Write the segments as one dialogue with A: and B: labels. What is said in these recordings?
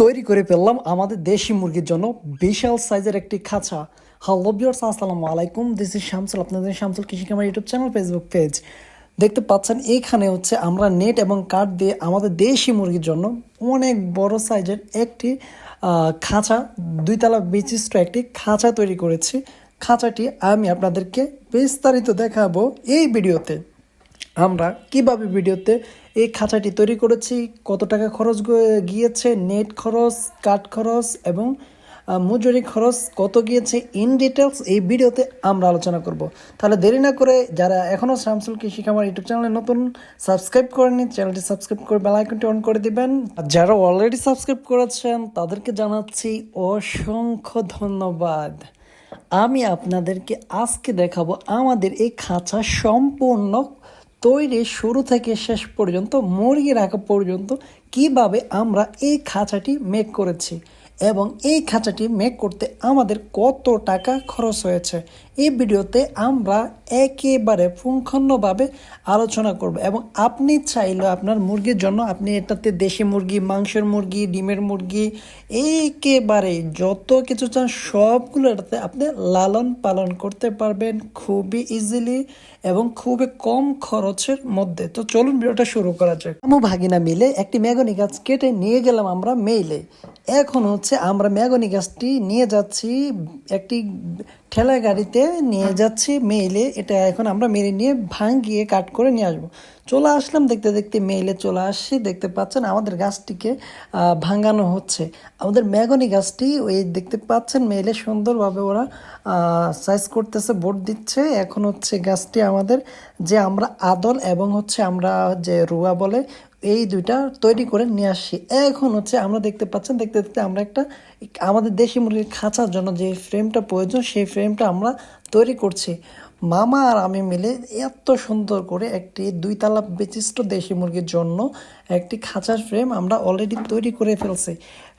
A: তৈরি করে ফেললাম আমাদের দেশি মুরগির জন্য। বিশাল সাইজের একটি খাঁচা। হ্যালো বিয়ার্স আসসালামু আলাইকুম। দিস ইজ শামসুল আপনাদের শামসুল কৃষি কামার ইউটিউব চ্যানেল ফেসবুক পেজ দেখতে পাচ্ছেন এখানে হচ্ছে আমরা নেট এবং কাঠ দিয়ে আমাদের দেশি মুরগির জন্য অনেক বড় সাইজের একটি খাঁচা, দুইতলা বিশিষ্ট একটি খাঁচা তৈরি করেছি। খাঁচাটি আমি আপনাদেরকে বিস্তারিত দেখাবো এই ভিডিওতে। আমরা কীভাবে ভিডিওতে এই খাঁচাটি তৈরি করেছি, কত টাকা খরচ গিয়েছে, নেট খরচ, কাঠ খরচ এবং মজুরি খরচ কত গিয়েছে ইন ডিটেলস এই ভিডিওতে আমরা আলোচনা করব। তাহলে দেরি না করে যারা এখনও শামসুল কৃষি খামার ইউটিউব চ্যানেলে নতুন সাবস্ক্রাইব করেনি চ্যানেলটি সাবস্ক্রাইব করে বেল আইকনটি অন করে দিবেন। আর যারা অলরেডি সাবস্ক্রাইব করেছেন, তাদেরকে জানাচ্ছি অসংখ্য ধন্যবাদ। আমি আপনাদেরকে আজকে দেখাবো আমাদের এই খাঁচা সম্পূর্ণ তৈরি শুরু থেকে শেষ পর্যন্ত মুরগি রাখা পর্যন্ত কীভাবে আমরা এই খাঁচাটি মেক করেছি এবং এই খাঁচাটি মেক করতে আমাদের কত টাকা খরচ হয়েছে? এই ভিডিওতে আমরা একেবারে পুঙ্খানুভাবে আলোচনা করব এবং আপনি চাইলে আপনার মুরগির জন্য আপনি এটাতে দেশি মুরগি, মাংসের মুরগি, ডিমের মুরগি, একেবারে যত কিছু চান সবগুলো এটাতে আপনি লালন পালন করতে পারবেন খুবই ইজিলি এবং খুবই কম খরচের মধ্যে। তো চলুন ভিডিওটা শুরু করা যাক। আমু ভাগিনা মিলে একটি ম্যাগনি গাছ কেটে নিয়ে গেলাম আমরা মেইলে। এখন হচ্ছে আমরা ম্যাগনি গাছটি নিয়ে যাচ্ছি একটি ঠেলা গাড়িতে নিয়ে যাচ্ছি মেইলে এটা এখন আমরা মেরে নিয়ে ভাঙিয়ে কাট করে নিয়ে আসব। চলে আসলাম দেখতে দেখতে মেইলে চলে আসছি দেখতে পাচ্ছেন আমাদের গাছটিকে আহ, ভাঙানো হচ্ছে। আমাদের মেগনি গাছটি ওই দেখতে পাচ্ছেন মেইলে সুন্দরভাবে ওরা সাইজ করতেছে বোর্ড দিচ্ছে। এখন হচ্ছে গাছটি আমাদের যে আমরা আদল এবং হচ্ছে আমরা যে রুয়া বলে এই দুইটা তৈরি করে নিয়ে আসছি। এখন হচ্ছে আমরা দেখতে পাচ্ছেন, দেখতে দেখতে আমরা একটা আমাদের দেশি মুরগির খাঁচার জন্য যে ফ্রেমটা প্রয়োজন, সেই ফ্রেমটা আমরা তৈরি করছি। মামা আর আমি মিলে এত সুন্দর করে একটি দুই দুইতলা বিশিষ্ট দেশি মুরগির জন্য একটি খাঁচার ফ্রেম আমরা অলরেডি তৈরি করে ফেলছি।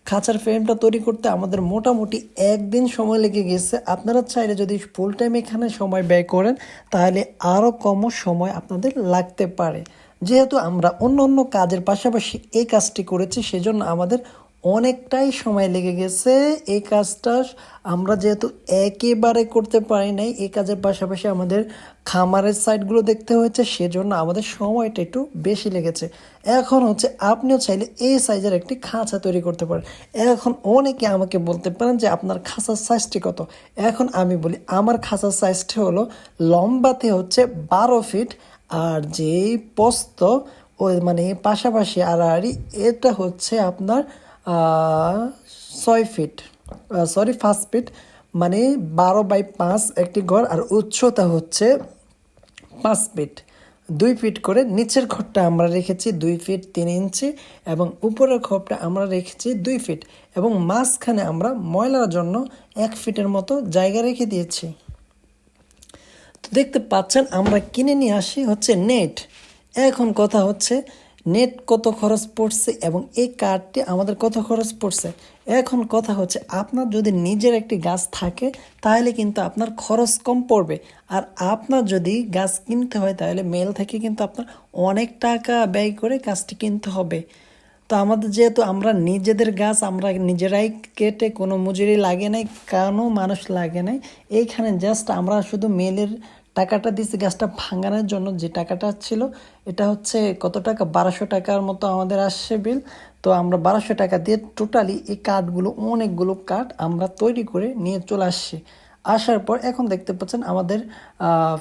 A: খাঁচার ফ্রেমটা তৈরি করতে আমাদের মোটামুটি একদিন সময় লেগে গেছে। আপনারা চাইলে যদি ফুল টাইম এখানে সময় ব্যয় করেন, তাহলে আরও কমও সময় আপনাদের লাগতে পারে। যেহেতু আমরা অন্য অন্য কাজের পাশাপাশি এই কাজটি করেছি, সেজন্য আমাদের অনেকটাই সময় লেগে গেছে। এই কাজটা আমরা যেহেতু একেবারে করতে পারি নাই, এই কাজের পাশাপাশি আমাদের খামারের সাইডগুলো দেখতে হয়েছে, সেজন্য আমাদের সময়টা একটু বেশি লেগেছে। এখন হচ্ছে আপনিও চাইলে এই সাইজের একটি খাঁচা তৈরি করতে পারেন। এখন অনেকে আমাকে বলতে পারেন যে, আপনার খাঁচার সাইজটি কত? এখন আমি বলি, আমার খাঁচার সাইজটি হলো লম্বাতে হচ্ছে বারো ফিট আর যেই পোস্ত ওই মানে পাশাপাশি আড়াআড়ি, এটা হচ্ছে আপনার ছয় ফিট সরি পাঁচ ফিট মানে বারো বাই পাঁচ একটি ঘর, আর উচ্চতা হচ্ছে পাঁচ ফিট। দুই ফিট করে নিচের ঘরটা আমরা রেখেছি দুই ফিট তিন ইঞ্চি এবং উপরের ঘরটা আমরা রেখেছি দুই ফিট এবং মাঝখানে আমরা ময়লার জন্য এক ফিটের মতো জায়গা রেখে দিয়েছি। দেখতে পাচ্ছেন, আমরা কিনে নিয়ে আসি হচ্ছে নেট এখন কথা হচ্ছে নেট কত খরচ পড়ছে এবং এই কার্ডটি আমাদের কত খরচ পড়ছে। এখন কথা হচ্ছে, আপনার যদি নিজের একটি গাছ থাকে, তাহলে কিন্তু আপনার খরচ কম পড়বে। আর আপনার যদি গাছ কিনতে হয়, তাহলে মেল থেকে কিন্তু আপনার অনেক টাকা ব্যয় করে গাছটি কিনতে হবে। তো আমাদের যেহেতু আমরা নিজেদের গাছ, আমরা নিজেরাই কেটে কোনো মজুরি লাগে নাই, কোনো মানুষ লাগে নাই। এইখানে জাস্ট আমরা শুধু মেলের টাকাটা দিচ্ছি গাছটা ভাঙানোর জন্য যে টাকাটা ছিল, এটা হচ্ছে কত টাকা? বারোশো টাকার মতো আমাদের আসছে বিল। তো আমরা বারোশো টাকা দিয়ে টোটালি এই কাঠগুলো, অনেকগুলো কাঠ আমরা তৈরি করে নিয়ে চলে আসছি। আসার পর এখন দেখতে পাচ্ছেন আমাদের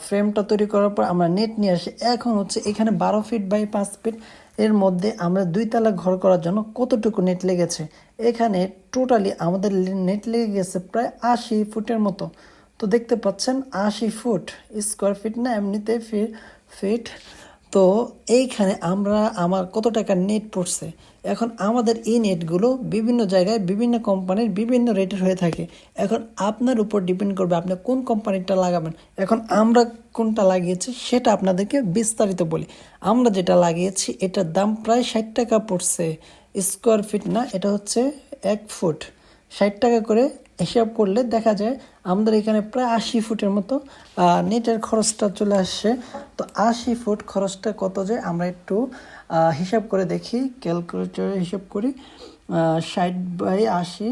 A: ফ্রেমটা তৈরি করার পর আমরা নেট নিয়ে আসি। এখন হচ্ছে এখানে বারো ফিট বাই পাঁচ ফিট এর মধ্যে আমরা দুই তালা ঘর করার জন্য কতটুকু নেট লেগেছে? এখানে টোটালি আমাদের নেট লেগে গেছে প্রায় আশি ফুটের মতো। তো দেখতে পাচ্ছেন আশি ফুট স্কোয়ার ফিট না, এমনিতে ফিট তো এইখানে আমরা আমার কত টাকা নেট পড়ছে? এখন আমাদের এই নেটগুলো বিভিন্ন জায়গায় বিভিন্ন কোম্পানির বিভিন্ন রেটের হয়ে থাকে। এখন আপনার উপর ডিপেন্ড করবে আপনি কোন কোম্পানিটা লাগাবেন। এখন আমরা কোনটা লাগিয়েছি সেটা আপনাদেরকে বিস্তারিত বলি। আমরা যেটা লাগিয়েছি, এটার দাম প্রায় ষাট টাকা পড়ছে। স্কোয়ার ফিট না, এটা হচ্ছে এক ফুট ষাট টাকা করে হিসাব করলে দেখা যায় আমাদের এখানে প্রায় আশি ফুটের মতো নেটের খরচটা চলে আসছে। তো আশি ফুট খরচটা কত যায় আমরা একটু হিসাব করে দেখি, ক্যালকুলেটরে হিসাব করি। ষাট বাই আশি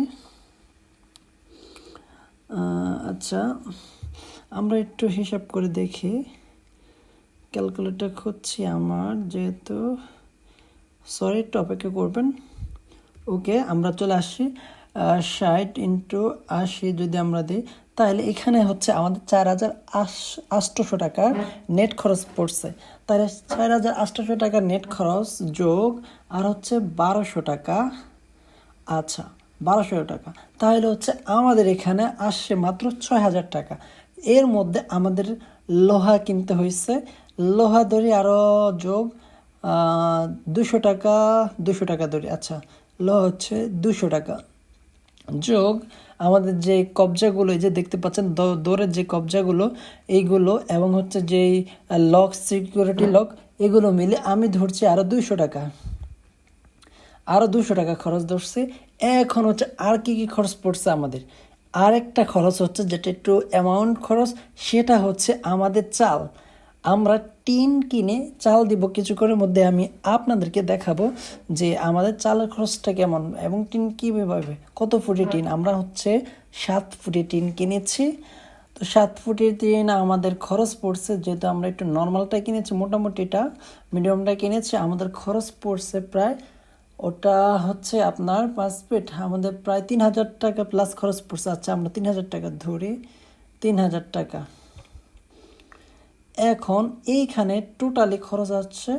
A: আচ্ছা আমরা একটু হিসাব করে দেখি। ক্যালকুলেটর খুঁজছি আমার, যেহেতু, সরি একটু অপেক্ষা করবেন। ওকে, আমরা চলে আসছি ষাট ইন্টু আশি যদি আমরা দিই, তাহলে এখানে হচ্ছে আমাদের চার হাজার আটশোশো টাকার নেট খরচ পড়ছে। তাহলে চার হাজার আটশোশো টাকার নেট খরচ যোগ আর হচ্ছে বারোশো টাকা। আচ্ছা বারোশো টাকা। তাহলে হচ্ছে আমাদের এখানে আসছে মাত্র ছয় হাজার টাকা। এর মধ্যে আমাদের লোহা কিনতে হয়েছে। লোহা দড়ি আরও যোগ দুশো টাকা দুশো টাকা দড়ি। আচ্ছা লোহা হচ্ছে দুশো টাকা। যোগ, আমাদের যে কবজাগুলো, এই যে দেখতে পাচ্ছেন দৌড়ের যে কবজাগুলো, এইগুলো এবং হচ্ছে যেই লক, সিকিউরিটি লক, এগুলো মিলে আমি ধরছি আরও দুইশো টাকা। আরও দুশো টাকা খরচ ধরছে। এখন হচ্ছে আর কি কি খরচ পড়ছে আমাদের? আরেকটা খরচ হচ্ছে যেটা একটু অ্যামাউন্ট খরচ, সেটা হচ্ছে আমাদের চাল। আমরা টিন কিনে চাল দিব কিছুক্ষণের মধ্যে আমি আপনাদেরকে দেখাবো যে আমাদের চালের খরচটা কেমন এবং টিন কীভাবে, কত ফুটি টিন? আমরা হচ্ছে সাত ফুটি টিন কিনেছি। তো সাত ফুটের টিন আমাদের খরচ পড়ছে, যেহেতু আমরা একটু নর্মালটা কিনেছি, মোটামুটিটা, মিডিয়ামটা কিনেছি, আমাদের খরচ পড়ছে প্রায় ওটা হচ্ছে আপনার পাঁচ ফিট, আমাদের প্রায় তিন হাজার টাকা প্লাস খরচ পড়ছে। আচ্ছা আমরা তিন হাজার টাকা ধরি, তিন হাজার টাকা। এখন এইখানে টোটালি খরচ হচ্ছে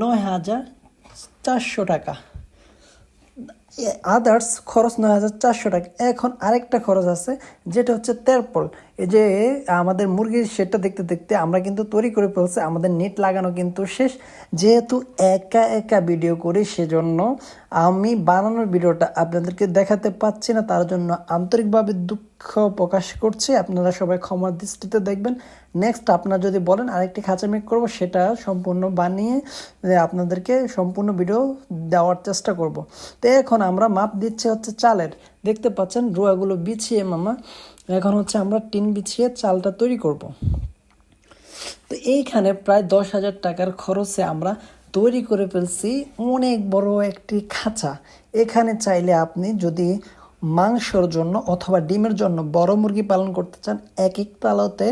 A: নয় হাজার চারশো টাকা। আদার্স খরচ নয় হাজার চারশো টাকা। এখন আরেকটা খরচ আছে, যেটা হচ্ছে তেরপল। এই যে আমাদের মুরগির সেটটা দেখতে দেখতে আমরা কিন্তু তৈরি করে ফেলছি, আমাদের নেট লাগানো কিন্তু শেষ। যেহেতু একা একা ভিডিও করি, সেজন্য আমি বানানোর ভিডিওটা আপনাদেরকে দেখাতে পাচ্ছি না। তার জন্য আন্তরিকভাবে দুঃখ প্রকাশ করছি। আপনারা সবাই ক্ষমার দৃষ্টিতে দেখবেন। নেক্সট আপনারা যদি বলেন, আরেকটি খাঁচা মেক করব, সেটা সম্পূর্ণ বানিয়ে আপনাদেরকে সম্পূর্ণ ভিডিও দেওয়ার চেষ্টা করব। তো এখন আমরা মাপ দিচ্ছি হচ্ছে চালের। দেখতে পাচ্ছেন, রুয়াগুলো বিছিয়ে মামা। এখন হচ্ছে আমরা টিন বিছিয়ে চালটা তৈরি করব। তো এইখানে প্রায় দশ হাজার টাকার খরচে আমরা তৈরি করে ফেলছি অনেক বড় একটি খাঁচা। এখানে চাইলে আপনি যদি মাংসর জন্য অথবা ডিমের জন্য বড় মুরগি পালন করতে চান এক এক তালাতে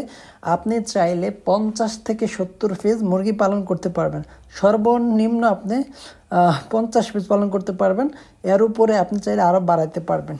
A: আপনি চাইলে পঞ্চাশ থেকে সত্তর পিস মুরগি পালন করতে পারবেন। সর্বনিম্ন আপনি পঞ্চাশ পিস পালন করতে পারবেন। এর উপরে আপনি চাইলে আরও বাড়াইতে পারবেন।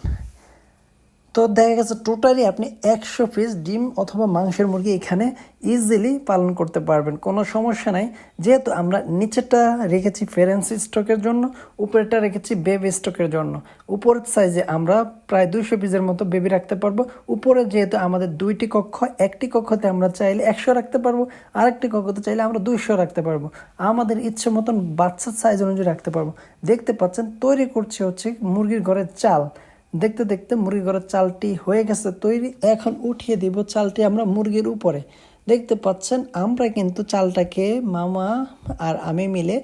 A: তো দেখা গেছে টোটালি আপনি একশো পিস ডিম অথবা মাংসের মুরগি এখানে ইজিলি পালন করতে পারবেন। কোনো সমস্যা নাই। যেহেতু আমরা নিচেটা রেখেছি ফেরেন্সি স্টকের জন্য উপরেটা রেখেছি বেবি স্টকের জন্য। উপরের সাইজে আমরা প্রায় দুইশো পিসের মতো বেবি রাখতে পারব। উপরে যেহেতু আমাদের দুইটি কক্ষ, একটি কক্ষতে আমরা চাইলে একশো রাখতে পারব। আরেকটি কক্ষতে চাইলে আমরা দুইশো রাখতে পারব। আমাদের ইচ্ছে মতন বাচ্চার সাইজ অনুযায়ী রাখতে পারব। দেখতে পাচ্ছেন, তৈরি করছে হচ্ছে মুরগির ঘরের চাল। দেখতে দেখতে মুরগি ঘরের চালটি হয়ে গেছে তৈরি। এখন উঠিয়ে দিব চালটি আমরা মুরগির উপরে। দেখতে পাচ্ছেন, আমরা কিন্তু চালটাকে মামা আর আমি মিলে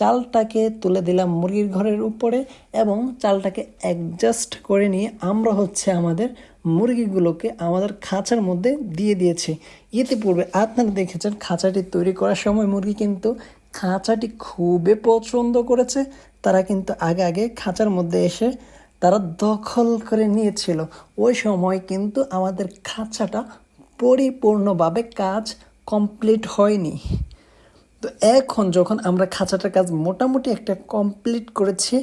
A: চালটাকে তুলে দিলাম মুরগির ঘরের উপরে এবং চালটাকে অ্যাডজাস্ট করে নিয়ে আমরা হচ্ছে আমাদের মুরগিগুলোকে আমাদের খাঁচার মধ্যে দিয়ে দিয়েছি। ইতিপূর্বে আপনারা দেখেছেন খাঁচাটি তৈরি করার সময় মুরগি কিন্তু খাঁচাটি খুবই পছন্দ করেছে। তারা কিন্তু আগে আগে খাঁচার মধ্যে এসে তারা দখল করে নিয়েছিল। ওই সময় কিন্তু আমাদের খাঁচাটা পরিপূর্ণভাবে কাজ কমপ্লিট হয়নি। তো এখন যখন আমরা খাঁচাটার কাজ মোটামুটি একটা কমপ্লিট করেছি,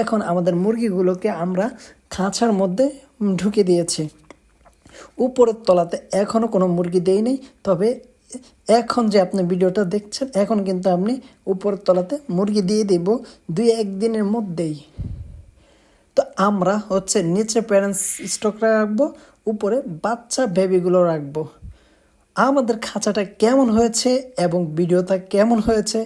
A: এখন আমাদের মুরগিগুলোকে আমরা খাঁচার মধ্যে ঢুকে দিয়েছি। উপরের তলাতে এখনও কোনো মুরগি দেই নেই, তবে এখন যে আপনি ভিডিওটা দেখছেন, এখন কিন্তু আপনি উপরের তলাতে মুরগি দিয়ে দেব দুই একদিনের মধ্যেই। তো আমরা হচ্ছে নিচে প্যারেন্টস স্টক রাখব, উপরে বাচ্চা বেবিগুলো রাখব। আমাদের খাঁচাটা কেমন হয়েছে এবং ভিডিওটা কেমন হয়েছে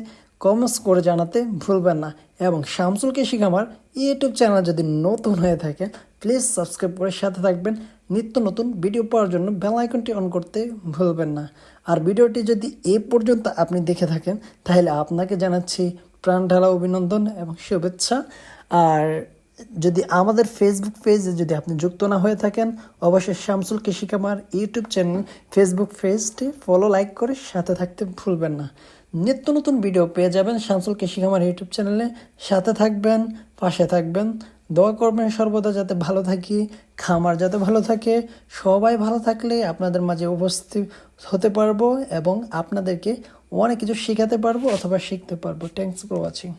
A: কমেন্টস করে জানাতে ভুলবেন না। এবং শামসুল খামার ইউটিউব চ্যানেল যদি নতুন হয়ে থাকে প্লিজ সাবস্ক্রাইব করে সাথে থাকবেন। নিত্য নতুন ভিডিও পাওয়ার জন্য বেল আইকনটি অন করতে ভুলবেন না। আর ভিডিওটি যদি এ পর্যন্ত আপনি দেখে থাকেন, তাহলে আপনাকে জানাচ্ছি প্রাণ ঢালা অভিনন্দন এবং শুভেচ্ছা। আর যদি আমাদের ফেসবুক পেজে যদি আপনি যুক্ত না হয়ে থাকেন, অবশ্যই শামসুল কৃষি খামার ইউটিউব চ্যানেল ফেসবুক পেজটি ফলো লাইক করে সাথে থাকতে ভুলবেন না। নিত্য নতুন ভিডিও পেয়ে যাবেন শামসুল কৃষি খামার ইউটিউব চ্যানেলে সাথে থাকবেন, পাশে থাকবেন। দোয়া করবেন সর্বদা যাতে ভালো থাকি, খামার যাতে ভালো থাকে। সবাই ভালো থাকলে আপনাদের মাঝে উপস্থিত হতে পারব এবং আপনাদেরকে অনেক কিছু শেখাতে পারব অথবা শিখতে পারব। Thanks for watching